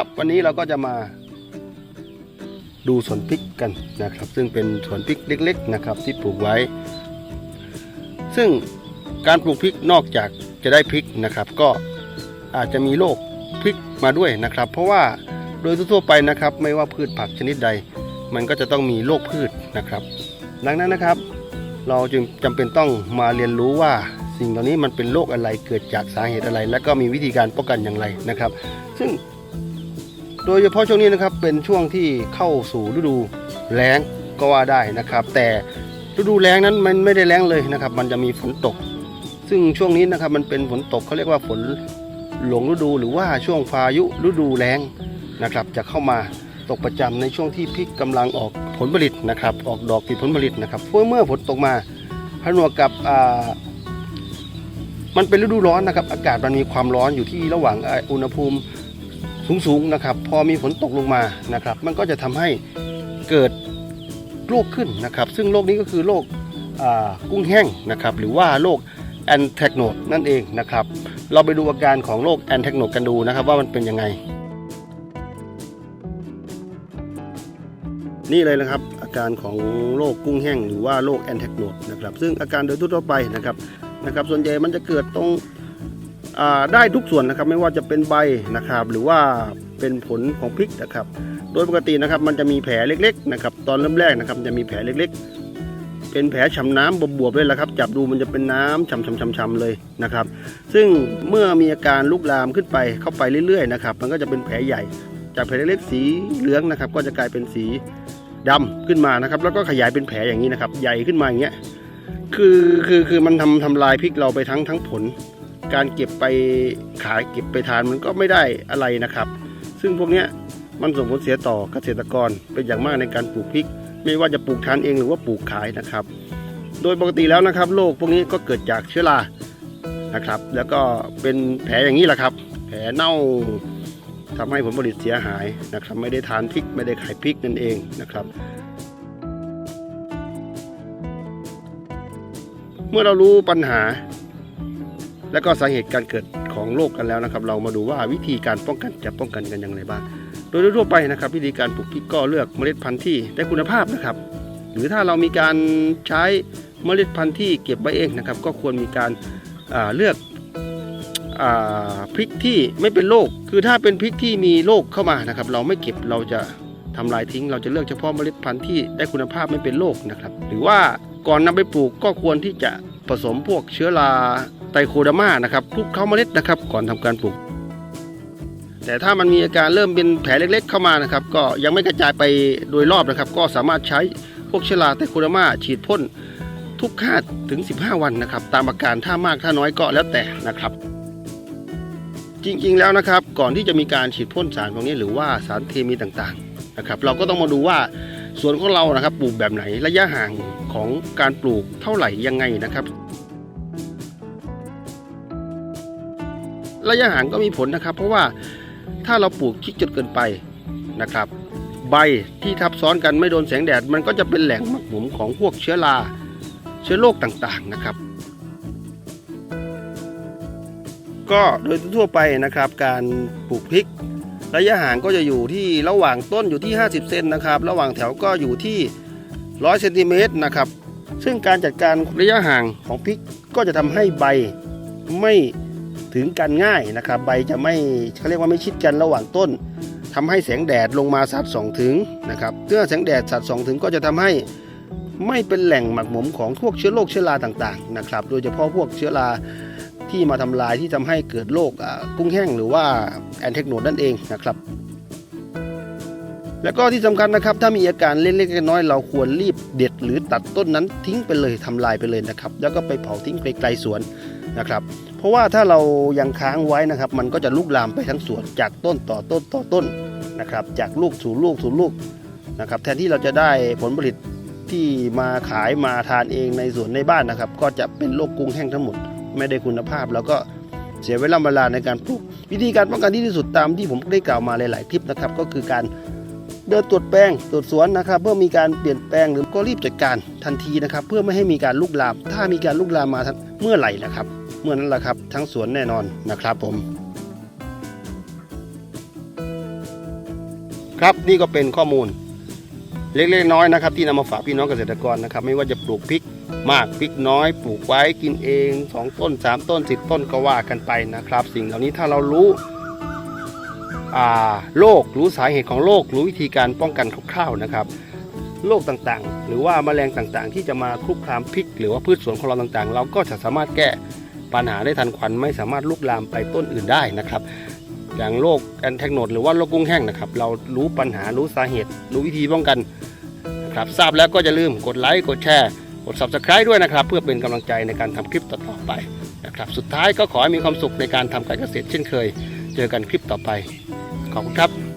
ครับ วันนี้เราก็จะมาดูสวนพริกกันนะครับ ซึ่งเป็นสวนพริกเล็ก ๆนะครับ ที่ปลูกไว้ ซึ่งการปลูกพริกนอกจากจะได้พริกนะครับ ก็อาจจะมีโรคพริกมาด้วยนะครับ เพราะว่าโดยทั่วๆไปนะครับ ไม่ว่าพืชผักชนิดใด มันก็จะต้องมีโรคพืชนะครับ ดังนั้นนะครับ เราจึงจำเป็นต้องมาเรียนรู้ว่าสิ่งเหล่านี้มันเป็นโรคอะไรเกิดจากสาเหตุอะไร และก็มีวิธีการป้องกันอย่างไรนะครับ ซึ่ง โดยเฉพาะช่วงนี้นะครับเป็นช่วงที่เข้าสู่ฤดูแล้งก็ว่าได้นะครับ แต่ฤดูแล้งนั้นมันไม่ได้แล้งเลยนะครับ มันจะมีฝนตก ซึ่งช่วงนี้นะครับมันเป็นฝนตกเขาเรียกว่าฝนหลงฤดูหรือว่าช่วงพายุฤดูแล้งนะครับ จะเข้ามาตกประจำในช่วงที่พริกกำลังออกผลผลิตนะครับ ออกดอกติดผลผลิตนะครับเมื่อเมื่อฝนตกมาผนวกกับมันเป็นฤดูร้อนนะครับ อากาศมันมีความร้อนอยู่ที่ระหว่างอุณหภูมิ สูงๆนะครับ พอมีฝนตกลงมานะครับ มันก็จะทำให้เกิดโรคขึ้นนะครับ ซึ่งโรคนี้ก็คือโรคกุ้งแห้งนะครับ หรือว่าโรคแอนแทกโนดนั่นเองนะครับ เราไปดูอาการของโรคแอนแทกโนดกันดูนะครับ ว่ามันเป็นยังไง นี่เลยนะครับ อาการของโรคกุ้งแห้งหรือว่าโรคแอนแทกโนดนะครับ ซึ่งอาการโดยทั่วไปนะครับนะครับ ส่วนใหญ่มันจะเกิดตรง ได้ทุกส่วนนะครับไม่ว่าจะเป็นใบนะครับ หรือว่าเป็นผลของพริกนะครับ โดยปกตินะครับมันจะมีแผลเล็กๆนะครับตอนเริ่มแรกนะครับจะมีแผลเล็กๆ เป็นแผลฉ่ำน้ำบวบๆเลยละครับจับดูมันจะเป็นน้ำฉ่ำๆๆๆเลยนะครับ ซึ่งเมื่อมีอาการลุกลามขึ้นไปเข้าไปเรื่อยๆนะครับมันก็จะเป็นแผลใหญ่ จากแผลเล็กๆสีเหลืองนะครับ ก็จะกลายเป็นสีดำขึ้นมานะครับ แล้วก็ขยายเป็นแผลอย่างนี้นะครับ ใหญ่ขึ้นมาอย่างเงี้ยคือคือคือมันทำทำลายพริกเราไปทั้งทั้งผล การเก็บไปขายเก็บไปทานมันก็ไม่ได้อะไรนะครับ ซึ่งพวกนี้มันส่งผลเสียต่อเกษตรกรเป็นอย่างมากในการปลูกพริก ไม่ว่าจะปลูกทานเองหรือว่าปลูกขายนะครับ โดยปกติแล้วนะครับโรคพวกนี้ก็เกิดจากเชื้อรานะครับ แล้วก็เป็นแผลอย่างนี้แหละครับ แผลเน่าทำให้ผลผลิตเสียหายนะครับ ไม่ได้ทานพริกไม่ได้ขายพริกนั่นเองนะครับ เมื่อเรารู้ปัญหา และก็สาเหตุการเกิดของโรคกันแล้วนะครับ เรามาดูว่าวิธีการป้องกันจะป้องกันกันอย่างไรบ้าง โดยทั่วไปนะครับ วิธีการปลูกพริกก็เลือกเมล็ดพันธุ์ที่ได้คุณภาพนะครับ หรือถ้าเรามีการใช้เมล็ดพันธุ์ที่เก็บไว้เองนะครับ ก็ควรมีการาเลือกอพริกที่ไม่เป็นโรคคือถ้าเป็นพริกที่มีโรคเข้ามานะครับ เราไม่เก็บเราจะทำลายทิ้ง เราจะเลือกเฉพาะเมล็ดพันธุ์ที่ได้คุณภาพไม่เป็นโรคนะครับ หรือว่าก่อนนำไปปลูกก็ควรที่จะผสมพวกเชื้อรา ไตโคดอร์มานะครับคลุกเข้าเมล็ดนะครับ ก่อนทำการปลูก แต่ถ้ามันมีอาการเริ่มเป็นแผลเล็กๆ เข้ามานะครับ ก็ยังไม่กระจายไปโดยรอบนะครับ ก็สามารถใช้พวกเชื้อราไตโคดอร์มาฉีดพ่นทุก5ถึง 15 วันนะครับ ตามอาการถ้ามากถ้าน้อยก็แล้วแต่นะครับ จริงๆแล้วนะครับ ก่อนที่จะมีการฉีดพ่นสารตรงนี้หรือว่าสารเคมีต่างๆนะครับ เราก็ต้องมาดูว่าสวนของเรานะครับปลูกแบบไหนระยะห่างของการปลูกเท่าไหร่ยังไงนะครับ ระยะห่างก็มีผลนะครับ เพราะว่าถ้าเราปลูกชิดจนเกินไปนะครับ ใบที่ทับซ้อนกันไม่โดนแสงแดด มันก็จะเป็นแหล่งหมักหมมของพวกเชื้อราเชื้อโรคต่างๆนะครับ ก็โดยทั่วไปนะครับ การปลูกพริก ระยะห่างก็จะอยู่ที่ระหว่างต้นอยู่ที่ 50 เซนนะครับ ระหว่างแถวก็อยู่ที่ 100 เซนติเมตรนะครับ ซึ่งการจัดการระยะห่างของพริกก็จะทำให้ใบไม่ ถึงกันง่ายนะครับ ใบจะไม่เขาเรียกว่าไม่ชิดกันระหว่างต้นทำให้แสงแดดลงมาสัดส่องถึงนะครับเมื่อแสงแดดสัดส่องถึงก็จะทำให้ไม่เป็นแหล่งหมักหมมของพวกเชื้อโรคเชื้อราต่างๆนะครับ โดยเฉพาะพวกเชื้อราที่มาทำลายที่ทำให้เกิดโรคกุ้งแห้งหรือว่าแอนเทคโนดนั่นเองนะครับ แล้วก็ที่สำคัญนะครับ ถ้ามีอาการเล็กๆน้อยๆเราควรรีบเด็ดหรือตัดต้นนั้นทิ้งไปเลยทำลายไปเลยนะครับ แล้วก็ไปเผาทิ้งไกลๆสวนนะครับ เพราะว่าถ้าเรายังค้างไว้นะครับ มันก็จะลุกลามไปทั้งสวนจากต้นต่อต้นต่อต้นนะครับ จากลูกสู่ลูกสู่ลูกนะครับแทนที่เราจะได้ผลผลิตที่มาขายมาทานเองในสวนในบ้านนะครับ ก็จะเป็นโรคกุ้งแห้งทั้งหมด ไม่ได้คุณภาพ แล้วก็เสียเวลาเวลาในการปลูก วิธีการป้องกันที่ดีที่สุดตามที่ผมได้กล่าวมาหลาย ๆ คลิปนะครับ ก็คือการเดินตรวจแปลงตรวจสวนนะครับ เพื่อมีการเปลี่ยนแปลงหรือก็รีบจัดการทันทีนะครับ เพื่อไม่ให้มีการลุกลาม ถ้ามีการลุกลามมาเมื่อไหร่นะครับ เมื่อนั้นแหละครับ ทั้งสวนแน่นอนนะครับผม ครับนี่ก็เป็นข้อมูลเล็กๆน้อยนะครับ ที่นำมาฝากพี่น้องเกษตรกรนะครับ ไม่ว่าจะปลูกพริกมากพริกน้อยปลูกไว้กินเองสองต้นสามต้นสิบต้นก็ว่ากันไปนะครับ สิ่งเหล่านี้ถ้าเรารู้โรครู้สาเหตุของโรครู้วิธีการป้องกันคร่าวๆนะครับโรคต่างๆ หรือว่าแมลงต่างๆ ที่จะมาคุกคามพริก หรือว่าพืชสวนของเราต่างๆ เราก็จะสามารถแก้ ปัญหาได้ทันควันไม่สามารถลุกลามไปต้นอื่นได้นะครับ อย่างโรคแอนแทกโนดหรือว่าโรคกุ้งแห้งนะครับ เรารู้ปัญหารู้สาเหตุ รู้วิธีป้องกันนะครับทราบแล้วก็อย่าลืมกดไลค์กดแชร์กด subscribe ด้วยนะครับ เพื่อเป็นกำลังใจในการทำคลิปต่อๆไปนะครับสุดท้ายก็ขอให้มีความสุขในการทำการเกษตรเช่นเคย เจอกันคลิปต่อไปขอบคุณครับ